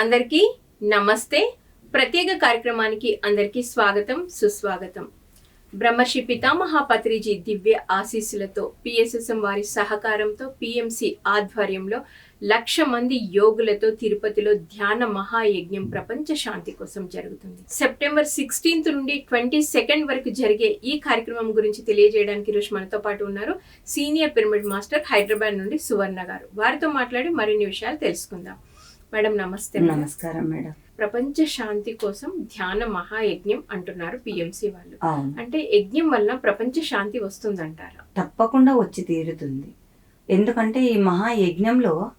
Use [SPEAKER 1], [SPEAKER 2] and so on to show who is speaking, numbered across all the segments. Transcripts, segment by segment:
[SPEAKER 1] అందరికీ నమస్తే. ప్రత్యేక కార్యక్రమానికి అందరికీ స్వాగతం సుస్వాగతం. బ్రహ్మర్షి పితామహ పత్రిజీ దివ్య ఆశీస్సులతో పిఎస్ఎస్ఎం వారి సహకారంతో పిఎంసి ఆధ్వర్యంలో లక్ష మంది యోగులతో తిరుపతిలో ధ్యాన మహాయజ్ఞం ప్రపంచ శాంతి కోసం జరుగుతుంది. సెప్టెంబర్ సిక్స్టీన్త్ నుండి ట్వంటీ సెకండ్ వరకు జరిగే ఈ కార్యక్రమం గురించి తెలియజేయడానికి ఈరోజు మనతో పాటు ఉన్నారు సీనియర్ పిరమిడ్ మాస్టర్ హైదరాబాద్ నుండి సువర్ణ గారు. వారితో మాట్లాడి మరిన్ని విషయాలు తెలుసుకుందాం. మేడం నమస్తే.
[SPEAKER 2] నమస్కారం మేడం.
[SPEAKER 1] ప్రపంచ శాంతి కోసం ధ్యాన మహాయజ్ఞం అంటున్నారు పిఎంసి వాళ్ళు. అంటే యజ్ఞం వల్ల ప్రపంచ శాంతి వస్తుందంటారా?
[SPEAKER 2] తప్పకుండా వచ్చి తీరుతుంది. ఎందుకంటే ఈ మహాయజ్ఞంలో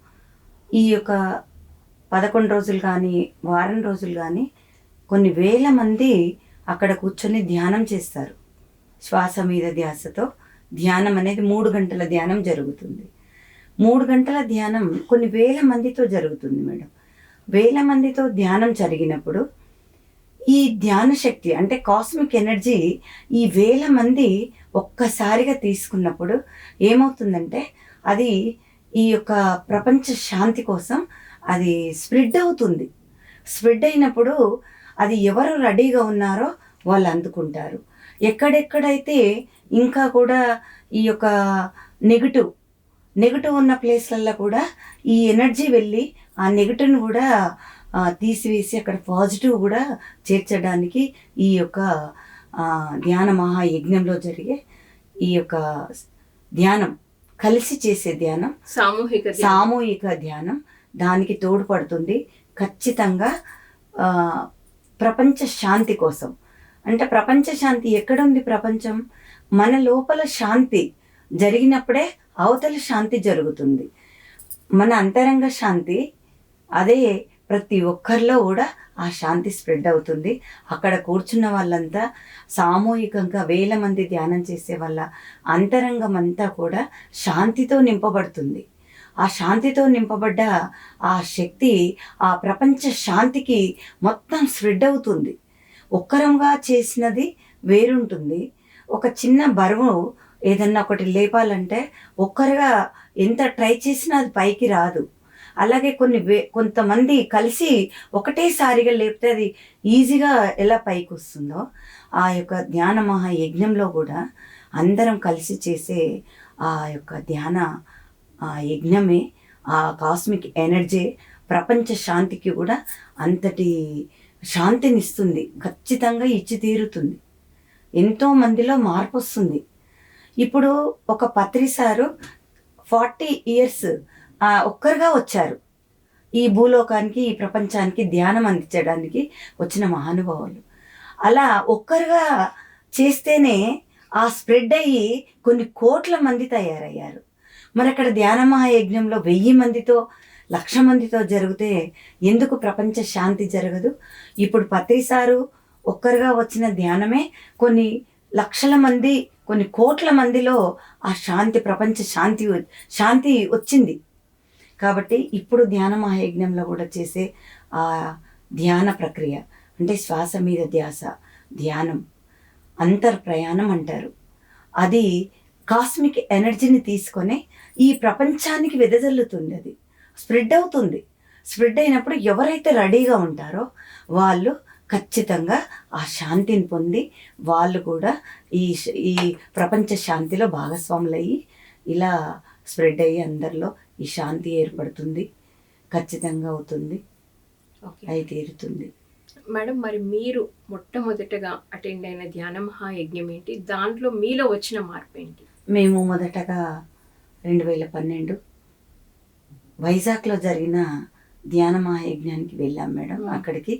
[SPEAKER 2] ఈ యొక్క పదకొండు రోజులు కానీ వారం రోజులు కానీ కొన్ని వేల మంది అక్కడ కూర్చొని ధ్యానం చేస్తారు. శ్వాస మీద ధ్యాసతో ధ్యానం అనేది మూడు గంటల ధ్యానం జరుగుతుంది. మూడు గంటల ధ్యానం కొన్ని వేల మందితో జరుగుతుంది మేడం. వేల మందితో ధ్యానం జరిగినప్పుడు ఈ ధ్యాన శక్తి అంటే కాస్మిక్ ఎనర్జీ ఈ వేల మంది ఒక్కసారిగా తీసుకున్నప్పుడు ఏమవుతుందంటే అది ఈ యొక్క ప్రపంచ శాంతి కోసం అది స్ప్రెడ్ అవుతుంది. స్ప్రెడ్ అయినప్పుడు అది ఎవరు రెడీగా ఉన్నారో వాళ్ళు అందుకుంటారు. ఎక్కడెక్కడైతే ఇంకా కూడా ఈ యొక్క నెగిటివ్ నెగిటివ్ ఉన్న ప్లేస్లలో కూడా ఈ ఎనర్జీ వెళ్ళి ఆ నెగిటివ్ని కూడా తీసివేసి అక్కడ పాజిటివ్ కూడా చేర్చడానికి ఈ యొక్క ధ్యాన మహాయజ్ఞంలో జరిగే ఈ యొక్క ధ్యానం కలిసి చేసే ధ్యానం
[SPEAKER 1] సామూహిక.
[SPEAKER 2] సామూహిక ధ్యానం దానికి తోడ్పడుతుంది ఖచ్చితంగా ప్రపంచ శాంతి కోసం. అంటే ప్రపంచ శాంతి ఎక్కడుంది ప్రపంచం? మన లోపల శాంతి జరిగినప్పుడే అవతల శాంతి జరుగుతుంది. మన అంతరంగ శాంతి అదే ప్రతి ఒక్కరిలో కూడా ఆ శాంతి స్ప్రెడ్ అవుతుంది. అక్కడ కూర్చున్న వాళ్ళంతా సామూహికంగా వేల మంది ధ్యానం చేసే వాళ్ళ అంతరంగం అంతా కూడా శాంతితో నింపబడుతుంది. ఆ శాంతితో నింపబడ్డ ఆ శక్తి ఆ ప్రపంచ శాంతికి మొత్తం స్ప్రెడ్ అవుతుంది. ఒక్కరంగా చేసినది వేరుంటుంది. ఒక చిన్న బరువు ఏదన్నా ఒకటి లేపాలంటే ఒక్కరుగా ఎంత ట్రై చేసినా అది పైకి రాదు. అలాగే కొన్ని వే కొంతమంది కలిసి ఒకటేసారిగా లేపితే అది ఈజీగా ఎలా పైకి వస్తుందో ఆ యొక్క ధ్యాన మహాయజ్ఞంలో కూడా అందరం కలిసి చేసే ఆ యొక్క ధ్యాన ఆ యజ్ఞమే ఆ కాస్మిక్ ఎనర్జీ ప్రపంచ శాంతికి కూడా అంతటి శాంతినిస్తుంది. ఖచ్చితంగా ఇచ్చి తీరుతుంది ఎంతో మందిలో మార్పు వస్తుంది ఇప్పుడు ఒక పత్రి సారు ఫార్టీ ఇయర్స్ ఒక్కరుగా వచ్చారు. ఈ భూలోకానికి ఈ ప్రపంచానికి ధ్యానం అందించడానికి వచ్చిన మహానుభావులు. అలా ఒక్కరుగా చేస్తేనే ఆ స్ప్రెడ్ అయ్యి కొన్ని కోట్ల మంది తయారయ్యారు. మరి అక్కడ ధ్యాన మహాయజ్ఞంలో వెయ్యి మందితో లక్ష మందితో జరిగితే ఎందుకు ప్రపంచ శాంతి జరగదు? ఇప్పుడు పత్రిసారు ఒక్కరుగా వచ్చిన ధ్యానమే కొన్ని లక్షల మంది కొన్ని కోట్ల మందిలో ఆ శాంతి ప్రపంచ శాంతి శాంతి వచ్చింది. కాబట్టి ఇప్పుడు ధ్యాన మహాయజ్ఞంలో కూడా చేసే ఆ ధ్యాన ప్రక్రియ అంటే శ్వాస మీద ధ్యాస ధ్యానం అంతర్ ప్రయాణం అంటారు. అది కాస్మిక్ ఎనర్జీని తీసుకొని ఈ ప్రపంచానికి వెదజల్లుతుంది అది. స్ప్రెడ్ అవుతుంది. స్ప్రెడ్ అయినప్పుడు ఎవరైతే రెడీగా ఉంటారో వాళ్ళు ఖచ్చితంగా ఆ శాంతిని పొంది వాళ్ళు కూడా ఈ ఈ ప్రపంచ శాంతిలో భాగస్వాములయ్యి ఇలా స్ప్రెడ్ అయ్యి అందరిలో ఈ శాంతి ఏర్పడుతుంది ఖచ్చితంగా అవుతుంది
[SPEAKER 1] ఓకే.
[SPEAKER 2] అయి తీరుతుంది.
[SPEAKER 1] మేడం మరి మీరు మొట్టమొదటగా అటెండ్ అయిన ధ్యాన మహాయజ్ఞం ఏంటి? దాంట్లో మీలో వచ్చిన మార్పు ఏంటి?
[SPEAKER 2] మేము మొదటగా రెండు వేల పన్నెండు వైజాగ్లో జరిగిన ధ్యాన మహాయజ్ఞానికి వెళ్ళాం మేడం. అక్కడికి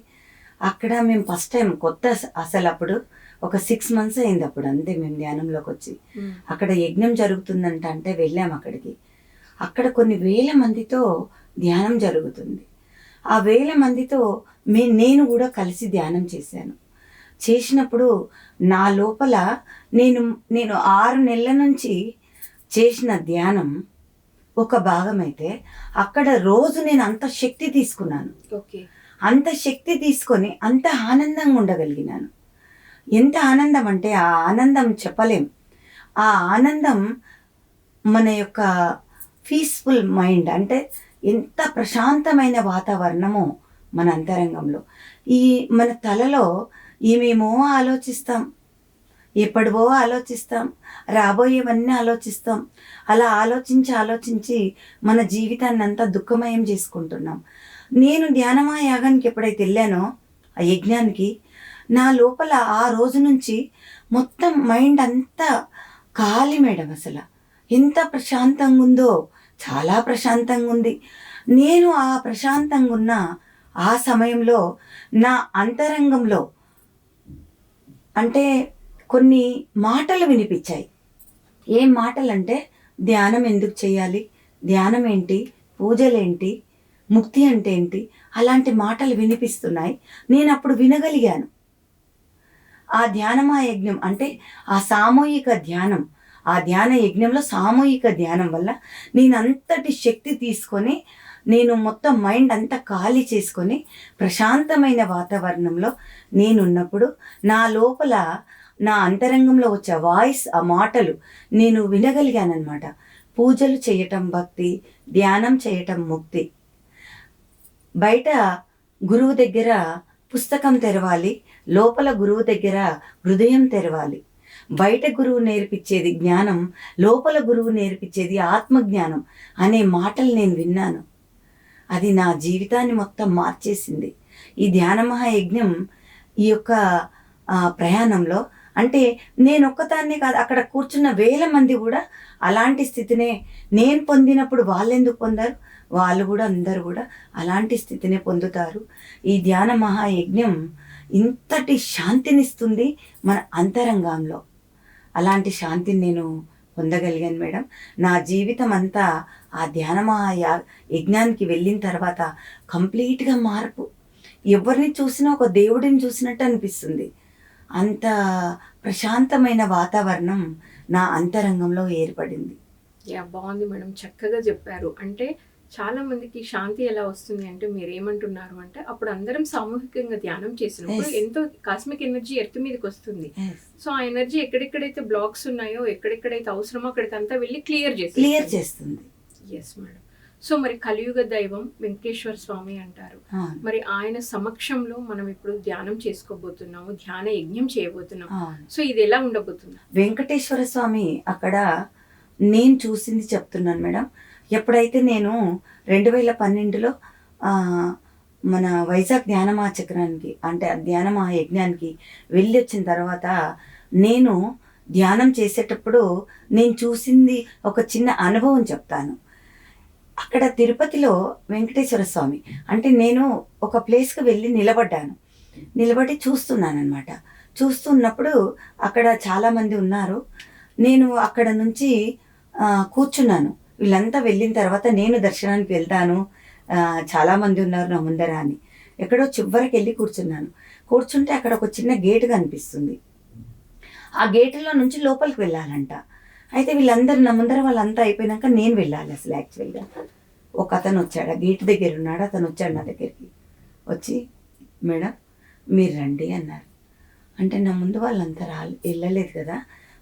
[SPEAKER 2] అక్కడ మేము ఫస్ట్ టైం కొత్త అస- అసలు అప్పుడు ఒక సిక్స్ మంత్స్ అయింది అప్పుడు అంతే మేము ధ్యానంలోకి వచ్చి అక్కడ యజ్ఞం జరుగుతుందంట అంటే వెళ్ళాం అక్కడికి. అక్కడ కొన్ని వేల మందితో ధ్యానం జరుగుతుంది. ఆ వేల మందితో మే నేను కూడా కలిసి ధ్యానం చేశాను. చేసినప్పుడు నా లోపల నేను నేను ఆరు నెలల నుంచి చేసిన ధ్యానం ఒక భాగం అయితే అక్కడ రోజు నేను అంత శక్తి తీసుకున్నాను.
[SPEAKER 1] ఓకే.
[SPEAKER 2] అంత శక్తి తీసుకొని అంత ఆనందంగా ఉండగలిగినాను. ఎంత ఆనందం అంటే ఆ ఆనందం చెప్పలేం. ఆ ఆనందం మన యొక్క పీస్ఫుల్ మైండ్ అంటే ఎంత ప్రశాంతమైన వాతావరణమో మన అంతరంగంలో. ఈ మన తలలో ఏమేమో ఆలోచిస్తాం. ఎప్పటివో ఆలోచిస్తాం. రాబోయేవన్నీ ఆలోచిస్తాం. అలా ఆలోచించి ఆలోచించి మన జీవితాన్ని అంతా దుఃఖమయం చేసుకుంటున్నాం. నేను ధ్యానమా యాగానికి ఎప్పుడైతే వెళ్ళానో ఆ యజ్ఞానికి నా లోపల ఆ రోజు నుంచి మొత్తం మైండ్ అంతా ఖాళీ మేడం అసలు. ఎంత ప్రశాంతంగా ఉందో చాలా ప్రశాంతంగా ఉంది. నేను ఆ ప్రశాంతంగా ఉన్న ఆ సమయంలో నా అంతరంగంలో అంటే కొన్ని మాటలు వినిపించాయి. ఏం మాటలు అంటే ధ్యానం ఎందుకు చేయాలి? ధ్యానం ఏంటి? పూజలేంటి? ముక్తి అంటే ఏంటి? అలాంటి మాటలు వినిపిస్తున్నాయి. నేను అప్పుడు వినగలిగాను. ఆ ధ్యానమా యజ్ఞం అంటే ఆ సామూహిక ధ్యానం. ఆ ధ్యాన యజ్ఞంలో సామూహిక ధ్యానం వల్ల నేను అంతటి శక్తి తీసుకొని నేను మొత్తం మైండ్ అంతా ఖాళీ చేసుకొని ప్రశాంతమైన వాతావరణంలో నేనున్నప్పుడు నా లోపల నా అంతరంగంలో వచ్చే వాయిస్ ఆ మాటలు నేను వినగలిగానమాట పూజలు చేయటం భక్తి ధ్యానం చేయటం ముక్తి. బయట గురువు దగ్గర పుస్తకం తెరవాలి లోపల గురువు దగ్గర హృదయం తెరవాలి. బయట గురువు నేర్పించేది జ్ఞానం లోపల గురువు నేర్పించేది ఆత్మజ్ఞానం అనే మాటలు నేను విన్నాను. అది నా జీవితాన్ని మొత్తం మార్చేసింది. ఈ ధ్యాన మహాయజ్ఞం ఈ యొక్క ప్రయాణంలో అంటే నేను ఒక్కదాన్నే కాదు అక్కడ కూర్చున్న వేల మంది కూడా అలాంటి స్థితినే నేను పొందినప్పుడు వాళ్ళు ఎందుకు పొందారు? వాళ్ళు కూడా అందరు కూడా అలాంటి స్థితిని పొందుతారు. ఈ ధ్యాన మహాయజ్ఞం ఇంతటి శాంతినిస్తుంది మన అంతరంగంలో. అలాంటి శాంతిని నేను పొందగలిగాను మేడం. నా జీవితం అంతా ఆ ధ్యాన యా- యజ్ఞానికి వెళ్ళిన తర్వాత కంప్లీట్గా మార్పు. ఎవరిని చూసినా ఒక దేవుడిని చూసినట్టు అనిపిస్తుంది. అంత ప్రశాంతమైన వాతావరణం నా అంతరంగంలో ఏర్పడింది.
[SPEAKER 1] యా బాగుంది మేడం. చక్కగా చెప్పారు. అంటే చాలా మందికి శాంతి ఎలా వస్తుంది అంటే మీరు ఏమంటున్నారు అంటే అప్పుడు అందరం సామూహికంగా ధ్యానం చేసినప్పుడు. ఎంతో కాస్మిక్ ఎనర్జీ ఎర్త్ మీదకి వస్తుంది. సో ఆ ఎనర్జీ ఎక్కడెక్కడైతే బ్లాక్స్ ఉన్నాయో ఎక్కడెక్కడైతే అవసరమో అక్కడికంతా వెళ్ళి క్లియర్ చేసి
[SPEAKER 2] క్లియర్ చేస్తుంది.
[SPEAKER 1] ఎస్ మేడం సో మరి కలియుగ దైవం వెంకటేశ్వర స్వామి అంటారు. మరి ఆయన సమక్షంలో మనం ఇప్పుడు ధ్యానం చేసుకోబోతున్నాము ధ్యాన యజ్ఞం చేయబోతున్నాము.
[SPEAKER 2] అవును.
[SPEAKER 1] సో ఇది ఎలా ఉండబోతుంది?
[SPEAKER 2] వెంకటేశ్వర స్వామి అక్కడ నేను చూసింది చెప్తున్నాను మేడం ఎప్పుడైతే నేను రెండు వేల పన్నెండులో మన వైజాగ్ ధ్యానమా చక్రానికి అంటే ఆ ధ్యానమా యజ్ఞానికి వెళ్ళి వచ్చిన తర్వాత నేను ధ్యానం చేసేటప్పుడు నేను చూసింది ఒక చిన్న అనుభవం చెప్తాను. అక్కడ తిరుపతిలో వెంకటేశ్వర స్వామి అంటే నేను ఒక ప్లేస్కి వెళ్ళి నిలబడ్డాను. నిలబడి చూస్తున్నాను అనమాట చూస్తున్నప్పుడు అక్కడ చాలామంది ఉన్నారు. నేను అక్కడ నుంచి కూర్చున్నాను. వీళ్ళంతా వెళ్ళిన తర్వాత నేను దర్శనానికి వెళ్తాను. చాలామంది ఉన్నారు నా ముందర అని. ఎక్కడో చివరికి వెళ్ళి కూర్చున్నాను. కూర్చుంటే అక్కడ ఒక చిన్న గేట్ కనిపిస్తుంది. ఆ గేట్లో నుంచి లోపలికి వెళ్ళాలంట. అయితే వీళ్ళందరూ నా ముందర వాళ్ళంతా అయిపోయినాక నేను వెళ్ళాలి అసలు యాక్చువల్గా. ఒక అతను వచ్చాడు. ఆ గేట్ దగ్గర ఉన్నాడు. అతను వచ్చాడు నా దగ్గరికి. వచ్చి మేడం మీరు రండి అన్నారు. అంటే నా ముందు వాళ్ళంతా రా వెళ్ళలేదు కదా.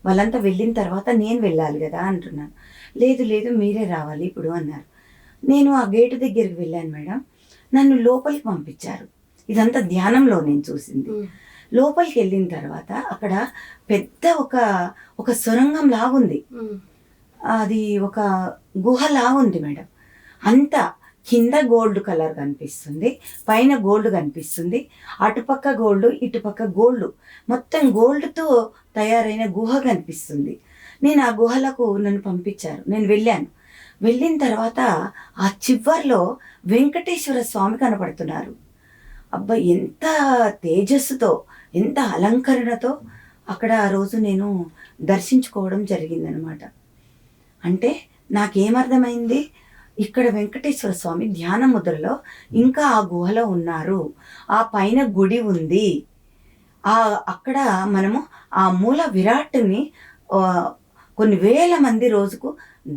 [SPEAKER 2] వాళ్ళంతా వెళ్ళిన తర్వాత నేను వెళ్ళాలి కదా అంటున్నాను. లేదు లేదు మీరే రావాలి ఇప్పుడు అన్నారు. నేను ఆ గేటు దగ్గరికి వెళ్ళాను మేడం. నన్ను లోపలికి పంపించారు. ఇదంతా ధ్యానంలో నేను చూసింది. లోపలికి వెళ్ళిన తర్వాత అక్కడ పెద్ద ఒక ఒక సొరంగం లాగుంది. అది ఒక గుహ లాగుంది మేడం. అంతా కింద గోల్డ్ కలర్ కనిపిస్తుంది పైన గోల్డ్ కనిపిస్తుంది అటుపక్క గోల్డ్ ఇటుపక్క గోల్డ్. మొత్తం గోల్డ్తో తయారైన గుహ కనిపిస్తుంది. నేను ఆ గుహలకు నన్ను పంపించారు. నేను వెళ్ళాను. వెళ్ళిన తర్వాత ఆ చివర్లో వెంకటేశ్వర స్వామి కనపడుతున్నారు. అబ్బా ఎంత తేజస్సుతో ఎంత అలంకరణతో అక్కడ ఆ రోజు నేను దర్శించుకోవడం జరిగిందనమాట. అంటే నాకేమర్థమైంది? ఇక్కడ వెంకటేశ్వర స్వామి ధ్యాన ముద్రలో ఇంకా ఆ గుహలో ఉన్నారు. ఆ పైన గుడి ఉంది. ఆ అక్కడ మనము ఆ మూల విరాట్ని కొన్ని వేల మంది రోజుకు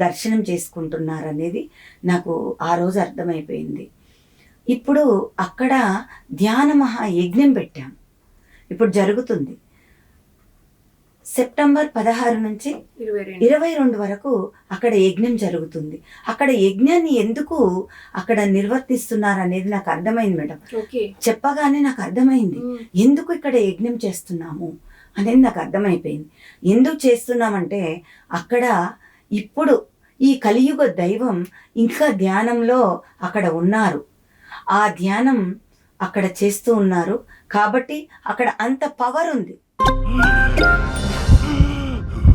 [SPEAKER 2] దర్శనం చేసుకుంటున్నారు అనేది నాకు ఆ రోజు అర్థమైపోయింది. ఇప్పుడు అక్కడ ధ్యాన మహాయజ్ఞం పెట్టాం. ఇప్పుడు జరుగుతుంది. సెప్టెంబర్ పదహారు నుంచి
[SPEAKER 1] ఇరవై రెండు.
[SPEAKER 2] వరకు అక్కడ యజ్ఞం జరుగుతుంది. అక్కడ యజ్ఞాన్ని ఎందుకు అక్కడ నిర్వర్తిస్తున్నారు అనేది నాకు అర్థమైంది మేడం.
[SPEAKER 1] ఓకే.
[SPEAKER 2] చెప్పగానే నాకు అర్థమైంది. ఎందుకు ఇక్కడ యజ్ఞం చేస్తున్నాము అనేది నాకు అర్థమైపోయింది. ఎందుకు చేస్తున్నామంటే అక్కడ ఇప్పుడు ఈ కలియుగ దైవం ఇంకా ధ్యానంలో అక్కడ ఉన్నారు. ఆ ధ్యానం అక్కడ చేస్తూ ఉన్నారు. కాబట్టి అక్కడ అంత పవర్ ఉంది.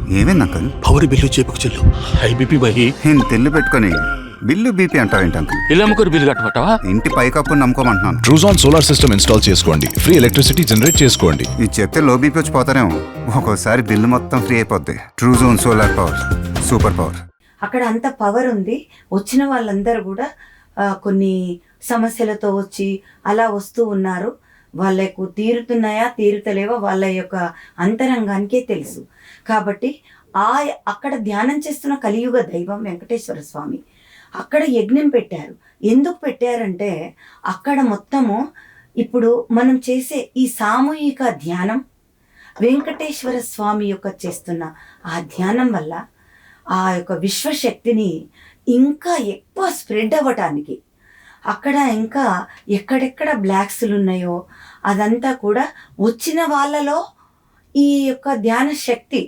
[SPEAKER 3] ఏమైంది అంకుల్
[SPEAKER 4] పవర్ బిల్లు చేపకు చెల్లు. హై బీపీ మహి
[SPEAKER 3] నేను తెల్లు పెట్టుకొని బిల్లు బీపీ అంటావేంటి అంకుల్?
[SPEAKER 4] ఇలా అమ్ముకొని బిల్లు కట్టమంటావా?
[SPEAKER 3] ఇంటి పైకప్పు నమ్ముకోమంటున్నాను.
[SPEAKER 5] ట్రూజాన్ సోలార్ సిస్టమ్ ఇన్స్టాల్ చేసుకోండి. ఫ్రీ ఎలక్ట్రిసిటీ జనరేట్ చేసుకోండి.
[SPEAKER 3] ఇది చెప్తే లో బీపీ వచ్చి పోతారేమో. ఒక్కోసారి బిల్లు మొత్తం ఫ్రీ అయిపోద్ది. Truzon solar power super power
[SPEAKER 2] అక్కడ అంత పవర్ ఉంది. వచ్చిన వాళ్ళందరూ కూడా ఆ, కొన్ని సమస్యలతో వచ్చి అలా వస్తూ ఉన్నారు. వాళ్ళకు తీరుతున్నాయా తీరుతలేవా వాళ్ళ యొక్క అంతరంగానికే తెలుసు. కాబట్టి ఆ అక్కడ ధ్యానం చేస్తున్న కలియుగ దైవం వెంకటేశ్వర స్వామి. అక్కడ యజ్ఞం పెట్టారు. ఎందుకు పెట్టారంటే అక్కడ మొత్తము ఇప్పుడు మనం చేసే ఈ సామూహిక ధ్యానం వెంకటేశ్వర స్వామి యొక్క చేస్తున్న ఆ ధ్యానం వల్ల ఆ యొక్క విశ్వశక్తిని ఇంకా ఎక్కువ స్ప్రెడ్ అవ్వటానికి అక్కడ ఇంకా ఎక్కడెక్కడ బ్లాక్స్లు ఉన్నాయో అదంతా కూడా వచ్చిన వాళ్ళలో ఈ యొక్క ధ్యాన శక్తి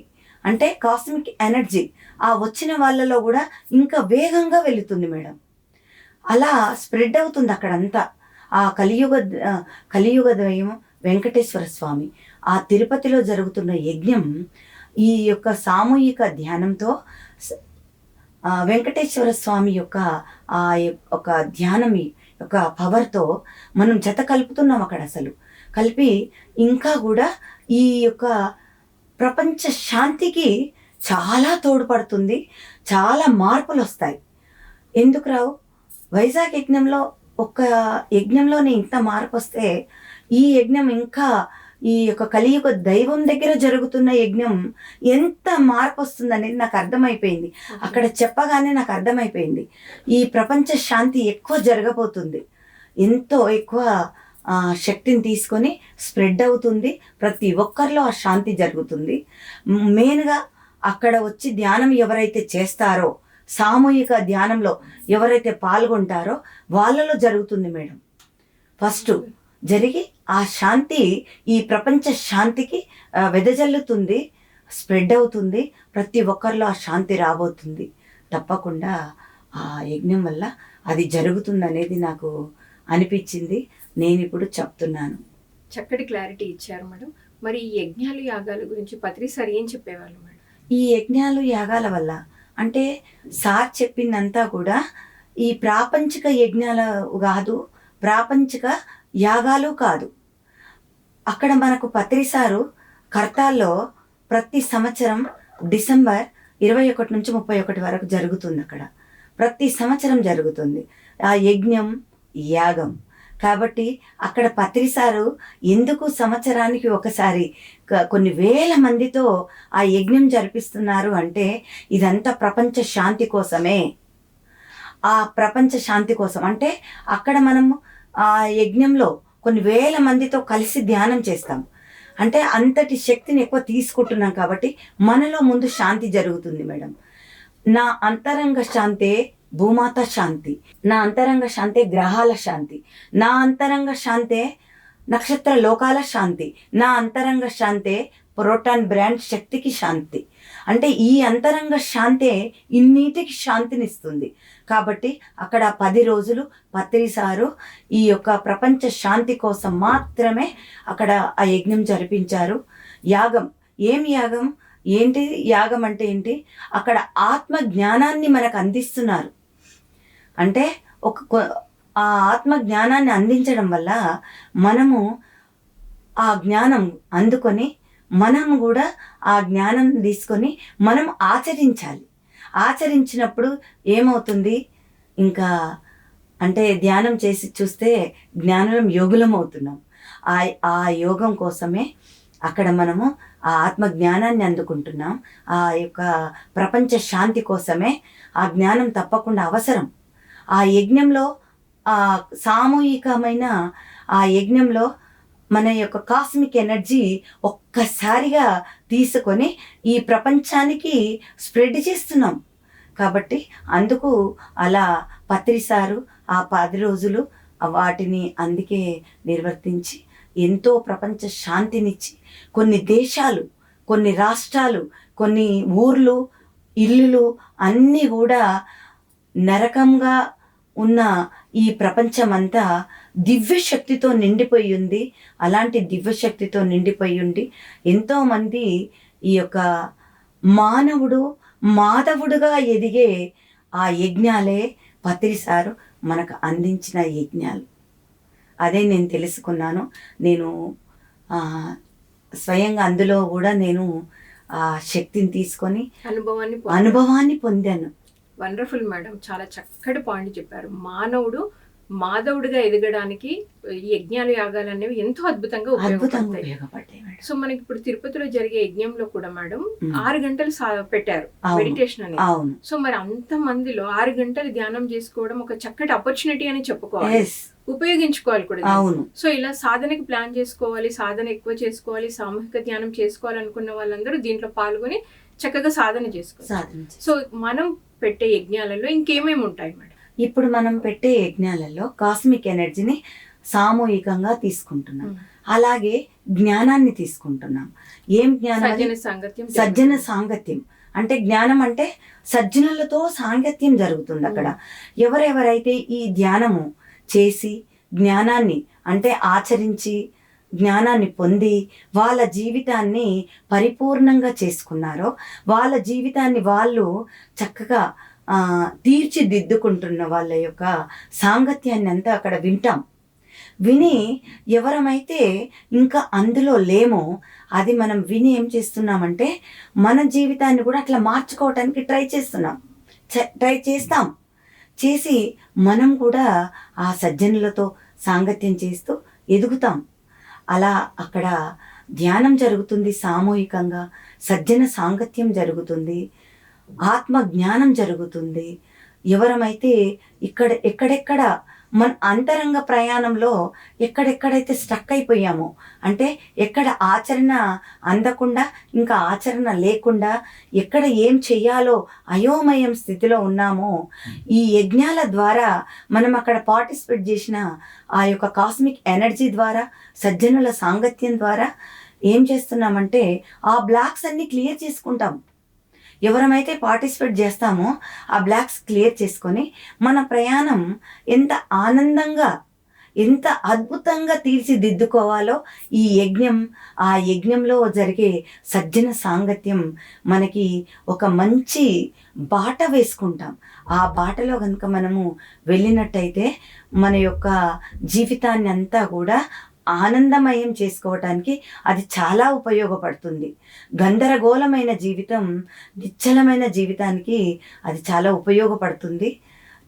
[SPEAKER 2] అంటే కాస్మిక్ ఎనర్జీ ఆ వచ్చిన వాళ్ళలో కూడా ఇంకా వేగంగా వెళుతుంది మేడం. అలా స్ప్రెడ్ అవుతుంది అక్కడంతా. ఆ కలియుగ కలియుగ ద్వయం వెంకటేశ్వర స్వామి ఆ తిరుపతిలో జరుగుతున్న యజ్ఞం ఈ యొక్క సామూహిక ధ్యానంతో వెంకటేశ్వర స్వామి యొక్క ఆ యొక్క ధ్యానం యొక్క పవర్తో మనం జత కలుపుతున్నాం అక్కడ అసలు. కలిపి ఇంకా కూడా ఈ యొక్క ప్రపంచ శాంతికి చాలా తోడ్పడుతుంది చాలా మార్పులు వస్తాయి ఎందుకు రావు? వైజాగ్ యజ్ఞంలో ఒక్క యజ్ఞంలోనే ఇంత మార్పు వస్తే ఈ యజ్ఞం ఇంకా ఈ యొక్క కలియుగ దైవం దగ్గర జరుగుతున్న యజ్ఞం ఎంత మార్పు వస్తుంది అనేది నాకు అర్థమైపోయింది. అక్కడ చెప్పగానే నాకు అర్థమైపోయింది. ఈ ప్రపంచ శాంతి ఎక్కువ జరగబోతుంది. ఎంతో ఎక్కువ శక్తిని తీసుకొని స్ప్రెడ్ అవుతుంది. ప్రతి ఒక్కరిలో ఆ శాంతి జరుగుతుంది. మెయిన్గా అక్కడ వచ్చి ధ్యానం ఎవరైతే చేస్తారో సామూహిక ధ్యానంలో ఎవరైతే పాల్గొంటారో వాళ్ళలో జరుగుతుంది మేడం. ఫస్ట్ జరిగి ఆ శాంతి ఈ ప్రపంచ శాంతికి వెదజల్లుతుంది స్ప్రెడ్ అవుతుంది. ప్రతి ఒక్కరిలో ఆ శాంతి రాబోతుంది. తప్పకుండా ఆ యజ్ఞం వల్ల అది జరుగుతుందనేది నాకు అనిపించింది. నేను ఇప్పుడు చెప్తున్నాను.
[SPEAKER 1] చక్కటి క్లారిటీ ఇచ్చారు మేడం. మరి ఈ యజ్ఞాలు యాగాల గురించి పత్రి సార్ ఏం చెప్పేవాళ్ళు మేడం?
[SPEAKER 2] ఈ యజ్ఞాలు యాగాల వల్ల అంటే సార్ చెప్పిందంతా కూడా ఈ ప్రాపంచిక యజ్ఞాలు కాదు ప్రాపంచిక యాగాలు కాదు. అక్కడ మనకు పత్రిసారు కర్తాల్లో ప్రతి సంవత్సరం డిసెంబర్ ఇరవై ఒకటి నుంచి ముప్పై ఒకటి వరకు జరుగుతుంది అక్కడ. ప్రతి సంవత్సరం జరుగుతుంది. ఆ యజ్ఞం యాగం. కాబట్టి అక్కడ పత్రిసారు ఎందుకు సంవత్సరానికి ఒకసారి కొన్ని వేల మందితో ఆ యజ్ఞం జరిపిస్తున్నారు అంటే ఇదంతా ప్రపంచ శాంతి కోసమే. ఆ ప్రపంచ శాంతి కోసం. అంటే అక్కడ మనము ఆ యజ్ఞంలో కొన్ని వేల మందితో కలిసి ధ్యానం చేస్తాం. అంటే అంతటి శక్తిని ఎక్కువ తీసుకుంటున్నాం కాబట్టి మనలో ముందు శాంతి జరుగుతుంది మేడం. నా అంతరంగ శాంతే భూమాత శాంతి నా అంతరంగ శాంతే గ్రహాల శాంతి నా అంతరంగ శాంతే నక్షత్ర లోకాల శాంతి నా అంతరంగ శాంతే ప్రోటాన్ బ్రాండ్ శక్తికి శాంతి. అంటే ఈ అంతరంగ శాంతే ఇన్నిటికి శాంతినిస్తుంది. కాబట్టి అక్కడ పది రోజులు పత్రిసారు ఈ యొక్క ప్రపంచ శాంతి కోసం మాత్రమే అక్కడ ఆ యజ్ఞం జరిపించారు. యాగం ఏం యాగం? ఏంటి? యాగం అంటే ఏంటి? అక్కడ ఆత్మ జ్ఞానాన్ని మనకు అందిస్తున్నారు. అంటే ఒక ఆ ఆత్మ జ్ఞానాన్ని అందించడం వల్ల మనము ఆ జ్ఞానం అందుకొని మనం కూడా ఆ జ్ఞానం తీసుకొని మనం ఆచరించాలి. ఆచరించినప్పుడు ఏమవుతుంది? ఇంకా అంటే ధ్యానం చేసి చూస్తే జ్ఞానం యోగులం అవుతున్నాం. ఆ ఆ యోగం కోసమే అక్కడ మనము ఆ ఆత్మ జ్ఞానాన్ని అందుకుంటున్నాం. ఆ యొక్క ప్రపంచ శాంతి కోసమే ఆ జ్ఞానం తప్పకుండా అవసరం. ఆ యజ్ఞంలో ఆ సామూహికమైన ఆ యజ్ఞంలో మన యొక్క కాస్మిక్ ఎనర్జీ ఒక్కసారిగా తీసుకొని ఈ ప్రపంచానికి స్ప్రెడ్ చేస్తున్నాం. కాబట్టి అందుకు అలా పత్రిసారు ఆ పది రోజులు వాటిని అందుకే నిర్వర్తించి ఎంతో ప్రపంచ శాంతినిచ్చి కొన్ని దేశాలు కొన్ని రాష్ట్రాలు కొన్ని ఊర్లు ఇల్లులు అన్నీ కూడా నరకంగా ఉన్న ఈ ప్రపంచమంతా దివ్య శక్తితో నిండిపోయి ఉంది. అలాంటి దివ్య శక్తితో నిండిపోయి ఉండి ఎంతోమంది ఈ యొక్క మానవుడు మాధవుడుగా ఎదిగే ఆ యజ్ఞాలే పత్రిసారు మనకు అందించిన యజ్ఞాలు. అదే నేను తెలుసుకున్నాను. నేను స్వయంగా అందులో కూడా నేను ఆ శక్తిని తీసుకొని
[SPEAKER 1] అనుభవాన్ని
[SPEAKER 2] అనుభవాన్ని పొందాను.
[SPEAKER 1] వండర్ఫుల్ మేడం చాలా చక్కటి పాయింట్ చెప్పారు. మానవుడు మాధవుడిగా ఎదగడానికి ఈ యజ్ఞాలు యాగాలు అనేవి ఎంతో అద్భుతంగా ఉపయోగపడతాయి. సో మనకి ఇప్పుడు తిరుపతిలో జరిగే యజ్ఞంలో కూడా మేడం. ఆరు గంటలు పెట్టారు. మెడిటేషన్
[SPEAKER 2] అవును.
[SPEAKER 1] సో మరి అంత మందిలో ఆరు గంటలు ధ్యానం చేసుకోవడం ఒక చక్కటి ఆపర్చునిటీ అని చెప్పుకోవాలి. ఉపయోగించుకోవాలి కూడా సో ఇలా సాధనకి ప్లాన్ చేసుకోవాలి సాధన ఎక్కువ చేసుకోవాలి సామూహిక ధ్యానం చేసుకోవాలనుకున్న వాళ్ళందరూ దీంట్లో పాల్గొని చక్కగా సాధన చేసుకోవాలి. సో మనం పెట్టే యజ్ఞాలలో ఇంకేమేమి ఉంటాయి మేడం?
[SPEAKER 2] ఇప్పుడు మనం పెట్టే యజ్ఞాలలో కాస్మిక్ ఎనర్జీని సామూహికంగా తీసుకుంటున్నాం. అలాగే జ్ఞానాన్ని తీసుకుంటున్నాం. ఏం జ్ఞానం
[SPEAKER 1] సాంగత్యం
[SPEAKER 2] సజ్జన సాంగత్యం. అంటే జ్ఞానం అంటే సజ్జనులతో సాంగత్యం జరుగుతుంది అక్కడ. ఎవరెవరైతే ఈ ధ్యానము చేసి జ్ఞానాన్ని అంటే ఆచరించి జ్ఞానాన్ని పొంది వాళ్ళ జీవితాన్ని పరిపూర్ణంగా చేసుకున్నారో వాళ్ళ జీవితాన్ని వాళ్ళు చక్కగా తీర్చిదిద్దుకుంటున్న వాళ్ళ యొక్క సాంగత్యాన్ని అంతా అక్కడ వింటాం. విని ఎవరమైతే ఇంకా అందులో లేమో అది మనం విని ఏం చేస్తున్నామంటే మన జీవితాన్ని కూడా అట్లా మార్చుకోవటానికి ట్రై చేస్తున్నాం. చ- ట్రై చేస్తాం. చేసి మనం కూడా ఆ సజ్జనులతో సాంగత్యం చేస్తూ ఎదుగుతాం. అలా అక్కడ ధ్యానం జరుగుతుంది సామూహికంగా సజ్జన సాంగత్యం జరుగుతుంది ఆత్మ జ్ఞానం జరుగుతుంది. ఎవరమైతే ఇక్కడ ఎక్కడెక్కడ మన అంతరంగ ప్రయాణంలో ఎక్కడెక్కడైతే స్టక్ అయిపోయామో అంటే ఎక్కడ ఆచరణ అందకుండా ఇంకా ఆచరణ లేకుండా ఎక్కడ ఏం చెయ్యాలో అయోమయం స్థితిలో ఉన్నామో ఈ యజ్ఞాల ద్వారా మనం అక్కడ పార్టిసిపేట్ చేసిన ఆ యొక్క కాస్మిక్ ఎనర్జీ ద్వారా సజ్జనుల సాంగత్యం ద్వారా ఏం చేస్తున్నామంటే ఆ బ్లాక్స్ అన్ని క్లియర్ చేసుకుంటాం. ఎవరమైతే పార్టిసిపేట్ చేస్తామో ఆ బ్లాక్స్ క్లియర్ చేసుకొని మన ప్రయాణం ఎంత ఆనందంగా ఎంత అద్భుతంగా తీర్చిదిద్దుకోవాలో ఈ యజ్ఞం ఆ యజ్ఞంలో జరిగే సజ్జన సాంగత్యం మనకి ఒక మంచి బాట వేసుకుంటాం. ఆ బాటలో కనుక మనము వెళ్ళినట్టయితే మన యొక్క జీవితాన్ని అంతా కూడా ఆనందమయం చేసుకోవటానికి అది చాలా ఉపయోగపడుతుంది. గందరగోళమైన జీవితం నిశ్చలమైన జీవితానికి అది చాలా ఉపయోగపడుతుంది.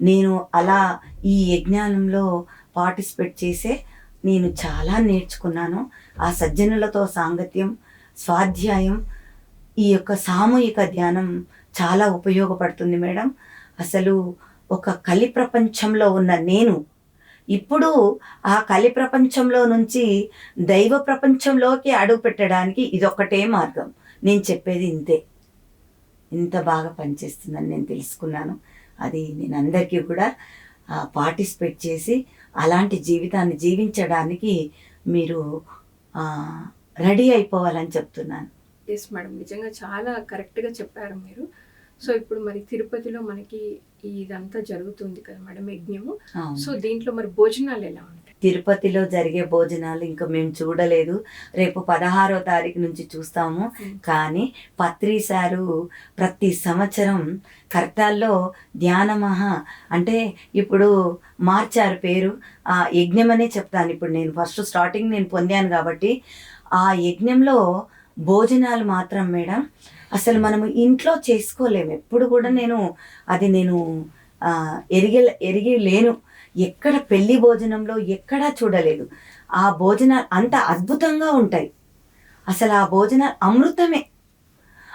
[SPEAKER 2] నేను అలా ఈ యజ్ఞానంలో పార్టిసిపేట్ చేసే నేను చాలా నేర్చుకున్నాను. ఆ సజ్జనులతో సాంగత్యం స్వాధ్యాయం ఈ యొక్క సామూహిక ధ్యానం చాలా ఉపయోగపడుతుంది మేడం. అసలు ఒక కలి ప్రపంచంలో ఉన్న నేను ఇప్పుడు ఆ కలి ప్రపంచంలో నుంచి దైవ ప్రపంచంలోకి అడుగు పెట్టడానికి ఇదొక్కటే మార్గం. నేను చెప్పేది ఇంతే. ఇంత బాగా పనిచేస్తుందని నేను తెలుసుకున్నాను. అది నేను అందరికీ కూడా పార్టిసిపేట్ చేసి అలాంటి జీవితాన్ని జీవించడానికి మీరు రెడీ అయిపోవాలని చెప్తున్నాను.
[SPEAKER 1] ఎస్ మేడం నిజంగా చాలా కరెక్ట్గా చెప్పారు మీరు. సో ఇప్పుడు మరి తిరుపతిలో మనకి ఇదంతా జరుగుతుంది కదా మేడం యజ్ఞము. సో దీంట్లో మరి భోజనాలు ఎలా ఉంటాయి?
[SPEAKER 2] తిరుపతిలో జరిగే భోజనాలు ఇంకా మేము చూడలేదు. రేపు పదహారో తారీఖు నుంచి చూస్తాము. కానీ పత్రి సారు ప్రతి సంవత్సరం కర్తాల్లో ధ్యానమహ అంటే ఇప్పుడు మార్చారు పేరు ఆ యజ్ఞం అనే చెప్తాను. ఇప్పుడు నేను ఫస్ట్ స్టార్టింగ్ నేను పొందాను కాబట్టి ఆ యజ్ఞంలో భోజనాలు మాత్రం మేడం. అసలు మనము ఇంట్లో చేసుకోలేము. ఎప్పుడు కూడా నేను అది నేను ఎరిగే ఎరిగి ఎరిగి లేను. ఎక్కడ పెళ్ళి భోజనంలో ఎక్కడా చూడలేదు. ఆ భోజనాలు అంత అద్భుతంగా ఉంటాయి. అసలు ఆ భోజనాలు అమృతమే.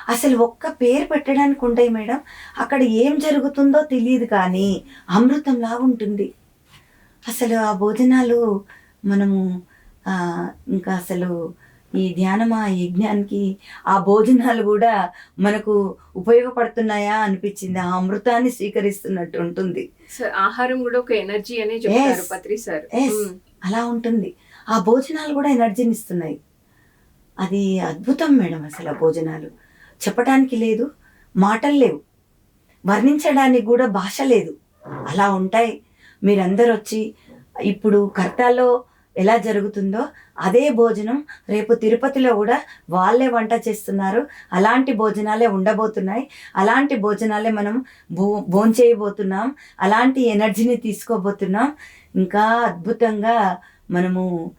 [SPEAKER 2] అసలు ఒక్క పేరు పెట్టడానికి ఉంటాయి మేడం. అక్కడ ఏం జరుగుతుందో తెలియదు కానీ అమృతంలా ఉంటుంది. అసలు ఆ భోజనాలు మనము ఇంకా అసలు ఈ ధ్యానమా యజ్ఞానికి ఆ భోజనాలు కూడా మనకు ఉపయోగపడుతున్నాయా అనిపించింది. ఆ అమృతాన్ని స్వీకరిస్తున్నట్టు ఉంటుంది.
[SPEAKER 1] ఆహారం కూడా ఒక ఎనర్జీ అనే చెప్తారు. పత్రి సార్.
[SPEAKER 2] అలా ఉంటుంది. ఆ భోజనాలు కూడా ఎనర్జీని ఇస్తున్నాయి. అది అద్భుతం మేడం అసలు ఆ భోజనాలు. చెప్పడానికి లేదు మాటలు లేవు. వర్ణించడానికి కూడా భాష లేదు. అలా ఉంటాయి. మీరందరూ వచ్చి ఇప్పుడు కర్తాల్లో ఎలా జరుగుతుందో అదే భోజనం రేపు తిరుపతిలో కూడా వాళ్ళే వంట చేస్తున్నారు. అలాంటి భోజనాలే ఉండబోతున్నాయి. అలాంటి భోజనాలే మనం భో భోంచేయబోతున్నాం. అలాంటి ఎనర్జీని తీసుకోబోతున్నాం. ఇంకా అద్భుతంగా మనము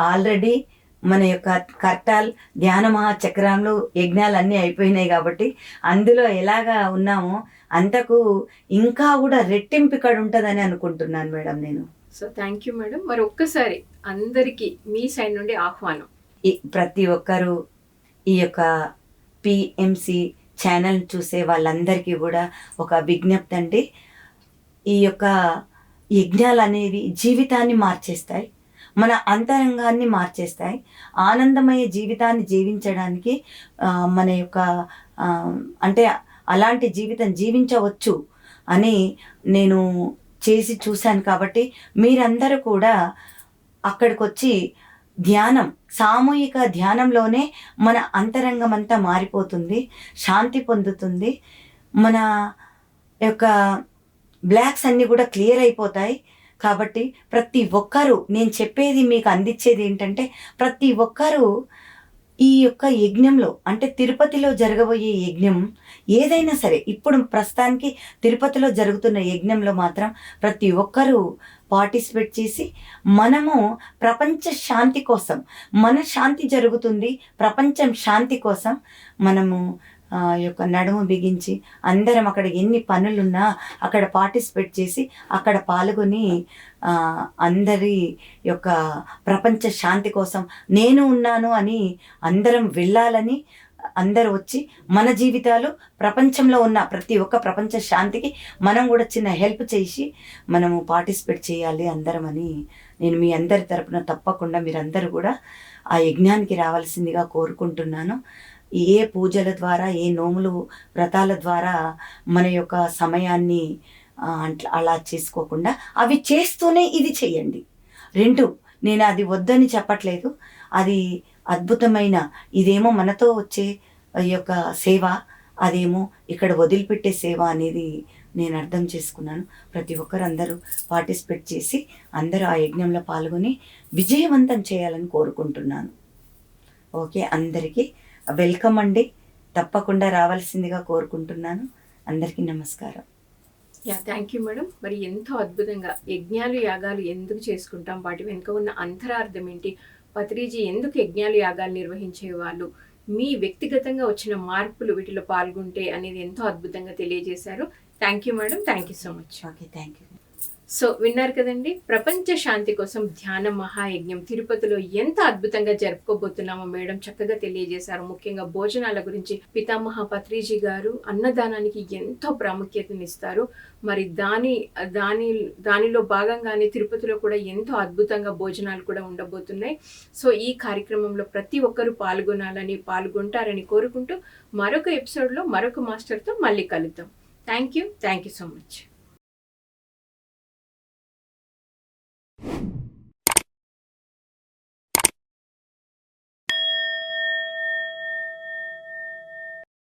[SPEAKER 2] ఆల్రెడీ మన యొక్క కర్తాల్ ధ్యాన మహాచక్రాలు యజ్ఞాలు అన్నీ అయిపోయినాయి కాబట్టి అందులో ఎలాగా ఉన్నామో అంతకు ఇంకా కూడా రెట్టింపు ఇక్కడ ఉంటుందని అనుకుంటున్నాను మేడం నేను.
[SPEAKER 1] సో థ్యాంక్ యూ మేడం మరి ఒక్కసారి అందరికి మీ సైడ్ నుండి ఆహ్వానం.
[SPEAKER 2] ఈ ప్రతి ఒక్కరూ ఈ యొక్క పిఎంసి ఛానల్ చూసే వాళ్ళందరికీ కూడా ఒక విజ్ఞప్తి అండి. ఈ యొక్క యజ్ఞాలు అనేవి జీవితాన్ని మార్చేస్తాయి. మన అంతరంగాన్ని మార్చేస్తాయి. ఆనందమయ జీవితాన్ని జీవించడానికి మన యొక్క అంటే అలాంటి జీవితం జీవించవచ్చు అని నేను చేసి చూశాను కాబట్టి మీరందరూ కూడా అక్కడికి వచ్చి ధ్యానం సామూహిక ధ్యానంలోనే మన అంతరంగం అంతా మారిపోతుంది శాంతి పొందుతుంది. మన యొక్క బ్లాక్స్ అన్నీ కూడా క్లియర్ అయిపోతాయి. కాబట్టి ప్రతి ఒక్కరూ నేను చెప్పేది మీకు అందించేది ఏంటంటే ప్రతి ఒక్కరూ ఈ యొక్క యజ్ఞంలో అంటే తిరుపతిలో జరగబోయే యజ్ఞం ఏదైనా సరే ఇప్పుడు ప్రస్తుతానికి తిరుపతిలో జరుగుతున్న యజ్ఞంలో మాత్రం ప్రతి ఒక్కరూ పార్టిసిపేట్ చేసి మనము ప్రపంచ శాంతి కోసం మన శాంతి జరుగుతుంది ప్రపంచం శాంతి కోసం మనము యొక్క నడుము బిగించి అందరం అక్కడ ఎన్ని పనులున్నా అక్కడ పార్టిసిపేట్ చేసి అక్కడ పాల్గొని అందరి యొక్క ప్రపంచ శాంతి కోసం నేను ఉన్నాను అని అందరం వెళ్ళాలని అందరూ వచ్చి మన జీవితాలు ప్రపంచంలో ఉన్న ప్రతి ఒక్క ప్రపంచ శాంతికి మనం కూడా చిన్న హెల్ప్ చేసి మనము పార్టిసిపేట్ చేయాలి అందరం అని నేను మీ అందరి తరపున తప్పకుండా మీరందరూ కూడా ఆ యజ్ఞానికి రావాల్సిందిగా కోరుకుంటున్నాను. ఏ పూజల ద్వారా ఏ నోములు వ్రతాల ద్వారా మన యొక్క సమయాన్ని అట్లా అలా చేసుకోకుండా అవి చేస్తూనే ఇది చేయండి. రెండు నేను అది వద్దని చెప్పట్లేదు. అది అద్భుతమైన ఇదేమో మనతో వచ్చే యొక్క సేవ అదేమో ఇక్కడ వదిలిపెట్టే సేవ అనేది నేను అర్థం చేసుకున్నాను. ప్రతి ఒక్కరు అందరూ పార్టిసిపేట్ చేసి అందరూ ఆ యజ్ఞంలో పాల్గొని విజయవంతం చేయాలని కోరుకుంటున్నాను. ఓకే అందరికీ వెల్కమ్ అండి. తప్పకుండా రావాల్సిందిగా కోరుకుంటున్నాను. అందరికీ నమస్కారం.
[SPEAKER 1] యా థ్యాంక్ యూ మేడం మరి ఎంతో అద్భుతంగా యజ్ఞాలు యాగాలు ఎందుకు చేసుకుంటాం? వాటి వెనుక ఉన్న అంతరార్థం ఏంటి? పత్రిజీ ఎందుకు యజ్ఞాలు యాగాలు నిర్వహించే వాళ్ళు మీ వ్యక్తిగతంగా వచ్చిన మార్పులు వీటిలో పాల్గొంటే అనేది ఎంతో అద్భుతంగా తెలియజేశారు. Thank you madam thank you so much
[SPEAKER 2] okay thank you
[SPEAKER 1] so విన్నారు కదండి ప్రపంచ శాంతి కోసం ధ్యాన మహాయజ్ఞం తిరుపతిలో ఎంత అద్భుతంగా జరుపుకోబోతున్నామో మేడం చక్కగా తెలియజేశారు. ముఖ్యంగా భోజనాల గురించి పితామహ పత్రిజీ గారు అన్నదానానికి ఎంతో ప్రాముఖ్యతనిస్తారు. మరి దాని దాని దానిలో భాగంగానే తిరుపతిలో కూడా ఎంతో అద్భుతంగా భోజనాలు కూడా ఉండబోతున్నాయి. సో ఈ కార్యక్రమంలో ప్రతి ఒక్కరూ పాల్గొనాలని పాల్గొంటారని కోరుకుంటూ మరొక ఎపిసోడ్లో మరొక మాస్టర్తో మళ్ళీ కలుద్దాం. Thank you thank you so much. you